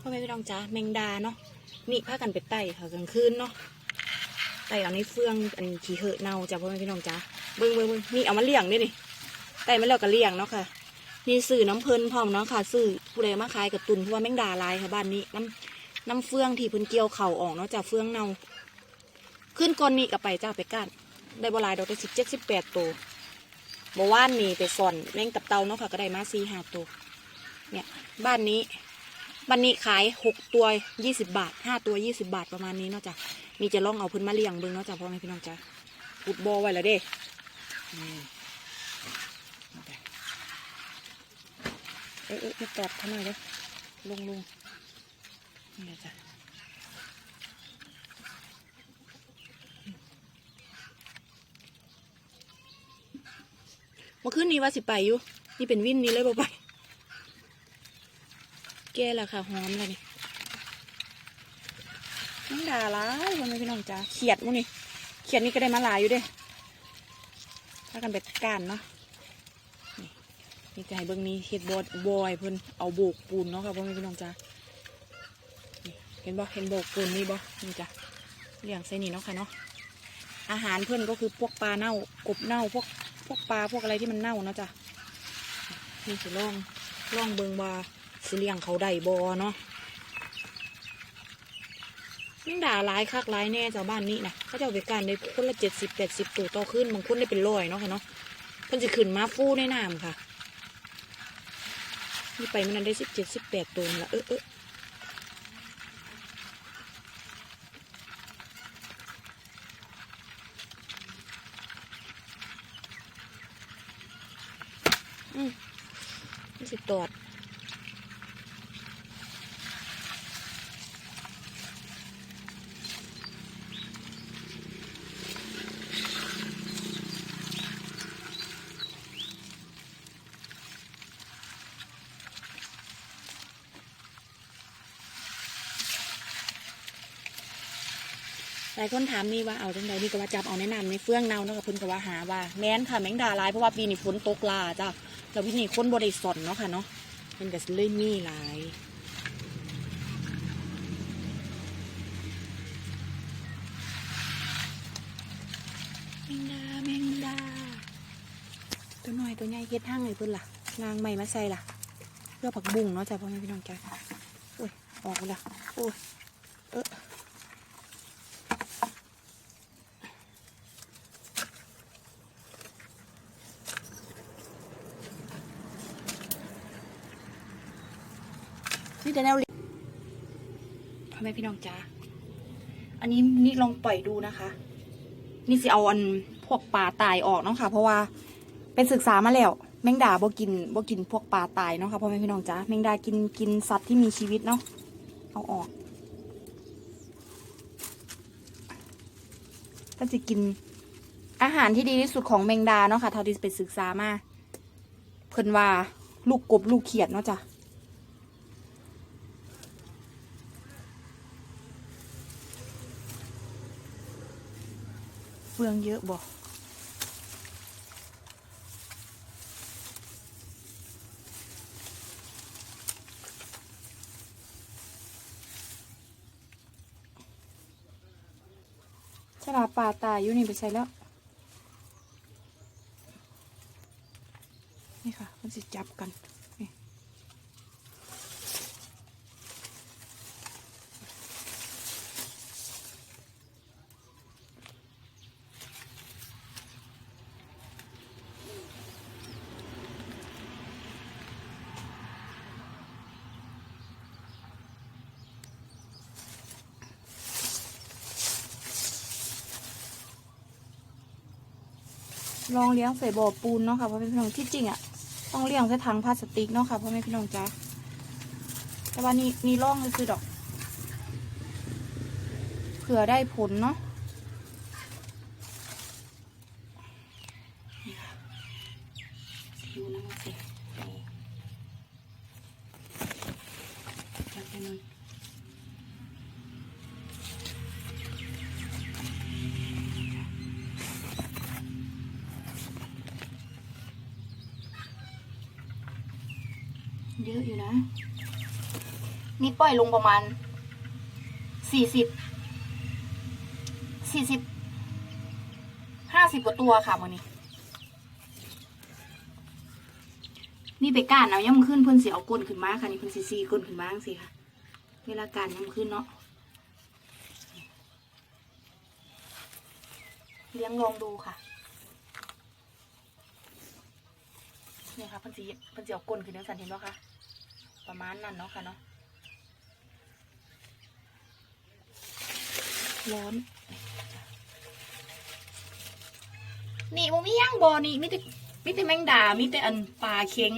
พ่อแม่พี่น้องจ้าแมงดาเนาะนี่พากันไปไต่ค่ะกลางคืนเนาะไต่เอาในเฟืองอันขี้เหอะเน่าจ้าพ่อแม่พี่น้องจ้าเบิ้งเบิ้งเบิ้งนี่เอามาเลี้ยงด้วยนี่ไต่มาแล้วก็เลี้ยงเนาะค่ะนี่สื่อน้ำเพลินพร้อมเนาะค่ะสื่อผู้ใดมาขายกับตุนเพราะว่าแมงดาลายค่ะบ้านนี้น้ำน้ำเฟืองที่เพิ่นเกี่ยวเข่าออกเนาะจ้าเฟืองเน่าขึ้นก้อนนี้กับไปจ้าไปก้านได้บลายดอกได้สิบเจ็ดสิบแปดตัวเมื่านนี่ไปสอนแมงตับเตาเนาะค่ะก็ได้มาสี่ห้าตัวเนี่ยบ้านนี้ วันนี้ขายหกตัวยี่สิบาทห้าตัวยี่สิบาทประมาณนี้เนาะจ้ะมีจะล่องเอาพิ่นมาเลี้ยงเบิ่งเนาะจ้ะพ่อแม่พี่น้องจ้ะอุดบอไว้แล้วเด้เอ๊ะเอ๊ะเอ๊ะตอดทำไมเด้ลงลงนี่แหละจ้ะเมื่อคืนนี้ว่าสิไปอยู่นี่เป็นวินนี้เลยบ่ไป ก่และค่ะหอมเลยนี่น้องด่าร้ายวันนี้พี่น้องจ้าเขียดมั้งนี่เขียดนี่ก็ได้มาหลายอยู่เด้ถ้ากันเป็ดก้านเนาะนี่จะให้เบิ้งนี้เห็ดบอดบอยเพิ่นเอาโบกปูนเนาะค่ะพ่อแม่พี่น้องจ้าเห็นบ่เห็นโบกปูนนี่บ่นี่จ้ะเลี้ยงใส่นี่เนาะค่ะเนาะอาหารเพิ่อนก็คือพวกปลาเน่ากบเน่าพวกพวกปลาพวกอะไรที่มันเน่าเนาะจ้ะนี่สิล่องล่องเบิงว่า สิเลี้ยงเขาได้บอเนาะยังด่าหลายคักหลายแน่ชาวบ้านนี้นะเขาจะเอาไปการได้คนละเจ็ดสิบแปดสิบตัวต่อขึ้นบางคนได้เป็นร้อยเนาะค่ะเนาะเพิ่นจะขึ้นมาฟูในน้ำค่ะนี่ไปมันนั้นได้สิบเจ็ดสิบแปดตัวละเออเออืมสิตอด ลายคนถามนี่ว่าเอาจังไดนี่ก็ว่าจับเอาแนะนำในเฟื่องเนาเนาะกับเพิ่นก็ว่าหาว่าแม้นค่ะแมงดาลายเพราะว่าปีนี้ฝนตกลาจ้ะแล้วพี่นี่คนบริสนเนาะค่ะเนาะมันก็เลยมีหลายแมงดาแมงดาตัวน้อยตัวใหญ่เฮ็ดทางเลยเพิ่นล่ะงางใหม่มาใส่ล่ะเพื่อผักบุ้งเนาะจ้ะพ่อแม่พี่น้องจ้ะโอ้ยออกแล้วโอ้ยเออ นี่แต่แนวเลี้ยงพ่อแม่พี่น้องจ้าอันนี้นี่ลองปล่อยดูนะคะ นี่สิเอาอันพวกปลาตายออกเนาะค่ะ เพราะว่าเป็นศึกษามาแล้ว แมงดาบ่กินบ่กินพวกปลาตายเนาะค่ะพ่อแม่พี่น้องจ้าแมงดากินกินสัตว์ที่มีชีวิตเนาะเอาออกก็จะกินอาหารที่ดีที่สุดของแมงดาเนาะค่ะเท่าที่ไปศึกษามาเพิ่นว่าลูกกบลูกเขียดเนาะจ้ะ ฟืองเยอะบ่ฉลาปลาตายอยู่นี่ไปใส่แล้ว นี่ค่ะ มันสิจับกันนี่ ลองเลี้ยงใส่บ่อปูนเนาะค่ะเพราะเป็นพี่น้องที่จริงอะ่ะต้องเลี้ยงใส่ถังพลาสติกเนาะค่ะพ่อแม่พี่น้องจ้าแต่ว่านี่นี่ร่องคือดอกเผื่อได้ผลเนาะดูนะมาสิ เยอะอยู่นะ นี่ปล่อยลงประมาณสี่สิบสี่สิบห้าสิบกว่าตัวค่ะวันนี้ นี่ไปก้านเอาย่ำขึ้นเพิ่นเสียเอาก้นขึ้นมาค่ะนี่เพิ่นซีซีก้นขึ้นมาสิค่ะ เวลาการย่ำขึ้นเนาะเลี้ยงลองดูค่ะนี่ค่ะเพิ่นสีเพิ่นสีเอาก้นขึ้นจังสันเห็นไหมคะ ประมาณนั้นเนาะค่ะเนาะร้อนนี่บ่มีย่างบอนี่มีแต่มีแต่แมงดามีแต่อันปลาเค็ง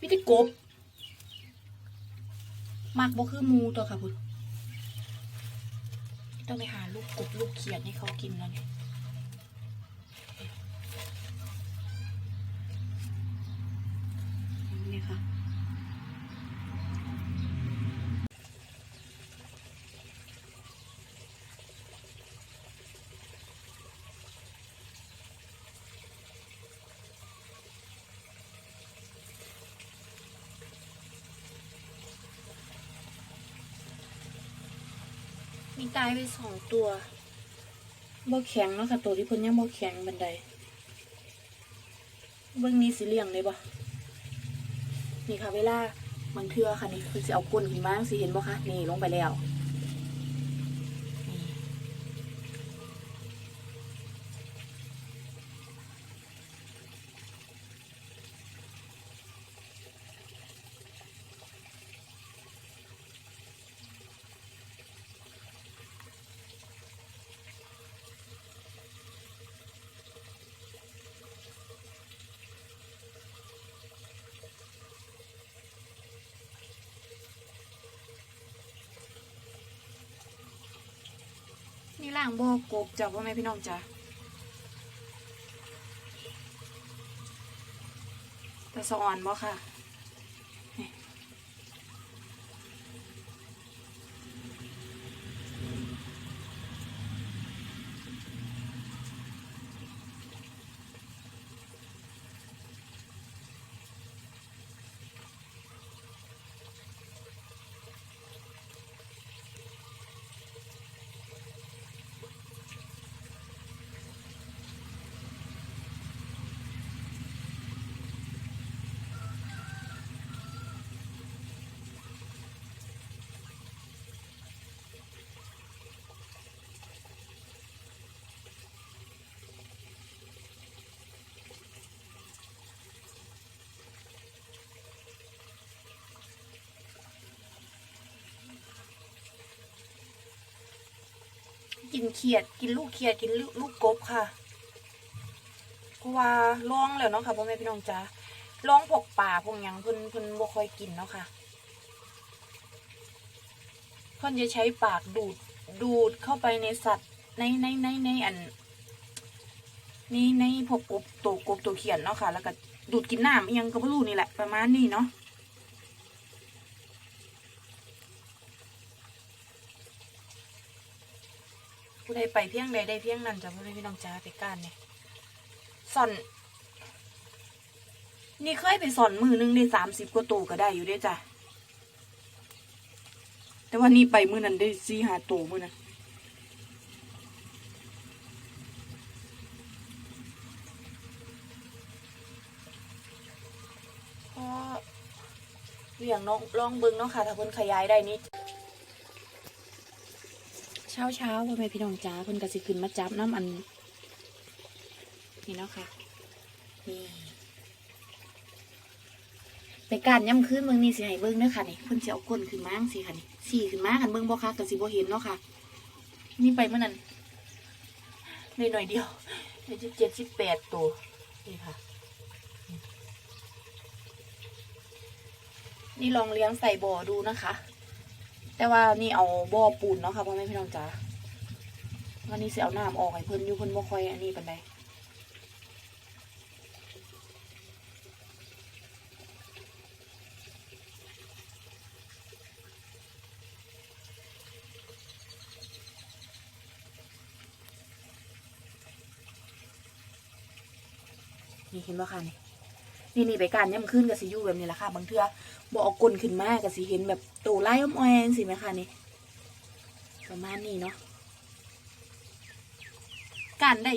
มีแต่กบมากบ่คือหมูตัวค่ะคุณต้องไปหาลูกกบลูกเขียดให้เขากินแล้วเนี่ยนี่ค่ะ มีตายไปสองตัวบ่แข็งเนาะค่ะ ตัวที่เพิ่นยังบ่แข็งบันไดเบื้องนี้สีเหลี่ยงเลยบ่นี่ค่ะเวลาบางเทื่อค่ะนี่เพิ่นสิเอาก้นหินมาสิเห็นบ่คะนี่ลงไปแล้ว ที่ล่างบ่อกบจ้ะพ่อแม่พี่น้องจ้ะแต่สะอ่อนบ่ค่ะ กินเขียดกินลูกเขียดกินลูกลูกกบค่ะเพราะว่าลองแล้วเนาะค่ะพ่อแม่พี่น้องจ้าลองพวกป่าพวกยังเพิ่นเพิ่นบ่ค่อยกินเนาะค่ะเพิ่นจะใช้ปากดูดดูดเข้าไปในสัตว์ในในในในอันในในพวกกบตัวกบตัวเขียดเนาะค่ะ แล้วก็ดูดกินน้ำยังก็บ่รู้นี่แหละประมาณนี้เนาะ ผู้ใดไปเพียงใดได้เพียงนั้นจ้ะพ่อแม่พี่น้องจ้าไปก้านเนี่ยสอน นี่เคยไปสอนมือหนึ่งได้สามสิบกว่าตัวก็ได้อยู่เด้จ้ะแต่ว่านี่ไปมือนั้นได้สี่ห้าตัวมือนั้นเลี้ยงน้องลองเบิ่งเนาะค่ะ ถ้าเพิ่นขยายได้นี่ ช้าเช้าพ่อแม่พี่น้องจ้าเพิ่นก็สิขึ้นมาจับน้ำอัน นี่เนาะค่ะนี่ไปการย่ำคืนเมืองนี่สิให้เบิ้งเด้อค่ะนี่เพิ่นสิเอาก้นขึ้นมาสิค่ะนี่สี่ขึ้นมาคันเบิ้งบ่คักก็สิบ่เห็นเนาะค่ะ นี่ไปเมื่อนั้นได้หน่อยเดียวได้สิบเจ็ดสิบแปดตัวนี่ค่ะ นี่ลองเลี้ยงใส่บ่อดูนะคะ แต่ว่านี่เอาบ่อปูนเนาะค่ะพ่อแม่พี่น้องจ๋าวันนี้สิเอาน้ำออกให้เพิ่นอยู่เพิ่นบ่ค่อยอันนี้ปานใดนี่เห็นบ่ค่ะนี่ นี่นี่ไปการย่ำขึ้นกับสิอยู่แบบนี้แหละค่ะ บางเทื่อบ่เอากลนขึ้นมากกับสิเห็นแบบโตไล่อ้อมแอนสิไหมคะนี่ประมาณนี้เนาะการได้